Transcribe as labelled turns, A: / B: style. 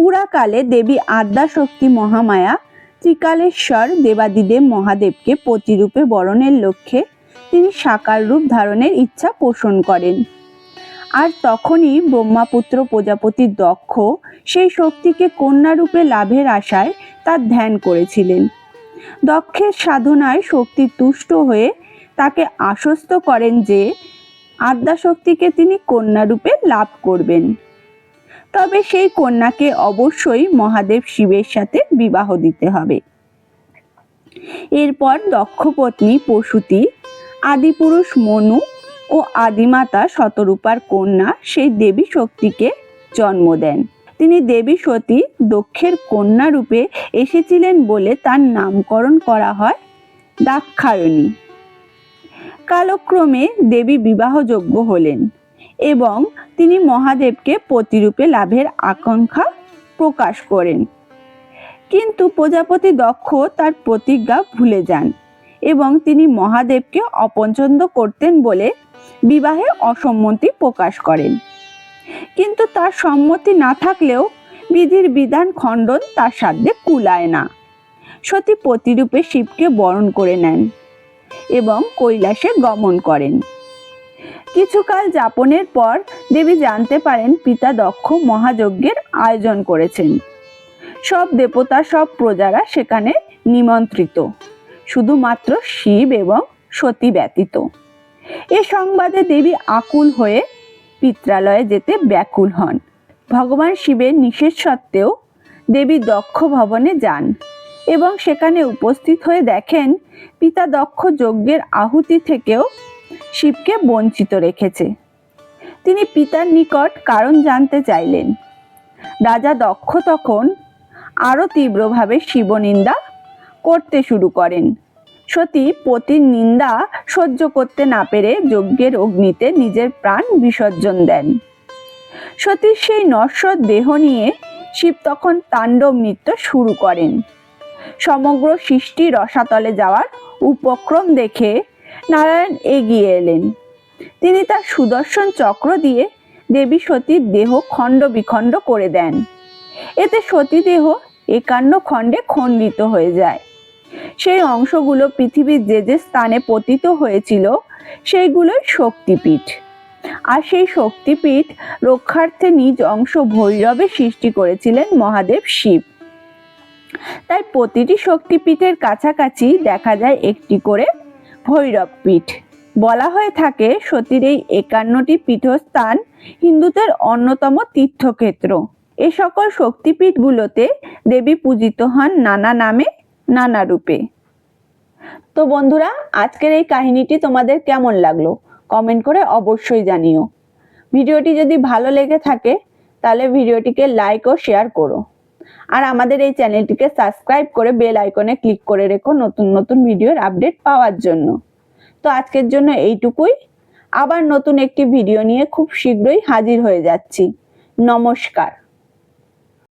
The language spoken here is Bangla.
A: পুরাকালে দেবী আদ্যাশক্তি মহামায়া ত্রিকালেশ্বর দেবাদিদেব মহাদেবকে প্রতিরূপে বরণের লক্ষ্যে তিনি সাকার রূপ ধারণের ইচ্ছা পোষণ করেন। আর তখনই ব্রহ্মাপুত্র প্রজাপতি দক্ষ সেই শক্তিকে কন্যারূপে লাভের আশায় তার ধ্যান করেছিলেন। দক্ষের সাধনায় শক্তি তুষ্ট হয়ে তাকে আশ্বস্ত করেন যে আদ্যাশক্তিকে তিনি কন্যারূপে লাভ করবেন। তবে সেই কন্যাকে অবশ্যই মহাদেব শিবের সাথে বিবাহ দিতে হবে। এরপর দক্ষপত্নী পশুতি আদিপুরুষ মনু ও আদিমাতা শতরূপার কন্যা সেই দেবী শক্তিকে জন্ম দেন। তিনি দেবী সতী দক্ষের কন্যা রূপে এসেছিলেন বলে তার নামকরণ করা হয় দাক্ষায়ণী। কালক্রমে দেবী বিবাহযোগ্য হলেন। এবং তিনি মহাদেবকে প্রতিরূপে লাভের আকাঙ্ক্ষা প্রকাশ করেন। কিন্তু প্রজাপতি দক্ষ তার প্রতিজ্ঞা ভুলে যান এবং তিনি মহাদেবকে অপছন্দ করতেন বলে বিবাহে অসম্মতি প্রকাশ করেন। কিন্তু তার সম্মতি না থাকলেও বিধির বিধান খণ্ডন তার সাধ্যে কুলায় না। সতী প্রতিরূপে শিবকে বরণ করে নেন এবং কৈলাসে গমন করেন। কিছুকাল যাপনের পর দেবী জানতে পারেন পিতা দক্ষ মহাযজ্ঞের আয়োজন করেছেন। সব দেবতা, সব প্রজারা সেখানে নিমন্ত্রিত। শুধুমাত্র শিব এবং সতী ব্যতীত। এ সংবাদে দেবী আকুল হয়ে পিত্রালয়ে যেতে ব্যাকুল হন। ভগবান শিবের নিষেধ সত্ত্বেও দেবী দক্ষ ভবনে যান এবং সেখানে উপস্থিত হয়ে দেখেন পিতা দক্ষ যজ্ঞের আহুতি থেকেও শিবকে বঞ্চিত রেখেছে। তিনি পিতার নিকট কারণ জানতে চাইলেন। রাজা দক্ষ তখন আরও তীব্রভাবে শিবনিন্দা করতে শুরু করেন। সতী পতির নিন্দা সহ্য করতে না পেরে যজ্ঞের অগ্নিতে নিজের প্রাণ বিসর্জন দেন। সতীর সেই নশ্বর দেহ নিয়ে শিব তখন তাণ্ডব নৃত্য শুরু করেন। সমগ্র সৃষ্টি রসাতলে যাওয়ার উপক্রম দেখে নারায়ণ এগিয়ে এলেন। তিনি তার সুদর্শন চক্র দিয়ে দেবী সতীর দেহ খণ্ড বিখণ্ড করে দেন। এতে সতী দেহ একান্ন খণ্ডে খণ্ডিত হয়ে যায়। সেই অংশগুলো পৃথিবীর যে যে স্থানে পতিত হয়েছিল, সেইগুলোই শক্তিপীঠ। আর সেই শক্তিপীঠ রক্ষার্থে নিজ অংশ ভৈরবে সৃষ্টি করেছিলেন মহাদেব শিব। তাই প্রতিটি শক্তিপীঠের কাছাকাছি দেখা যায় একটি করে ভৈরব পীঠ বলা হয়ে থাকে সতীর এই একান্নটি পীঠস্থান হিন্দুদের অন্যতম তীর্থক্ষেত্র। এ সকল শক্তিপীঠগুলোতে দেবী পূজিত হন নানা নামে, নানা রূপে। তো বন্ধুরা, আজকের এই কাহিনীটি তোমাদের কেমন লাগল? কমেন্ট করে অবশ্যই জানিও। ভিডিওটি যদি ভালো লেগে থাকে, তাহলে ভিডিওটিকে লাইক ও শেয়ার করো। আর আমাদের এই চ্যানেলটিকে সাবস্ক্রাইব করে বেল আইকনে ক্লিক করে রেখো নতুন নতুন ভিডিওর আপডেট পাওয়ার জন্য। তো আজকের জন্য এইটুকুই। আবার নতুন একটি ভিডিও নিয়ে খুব শীঘ্রই হাজির হয়ে যাচ্ছি। নমস্কার।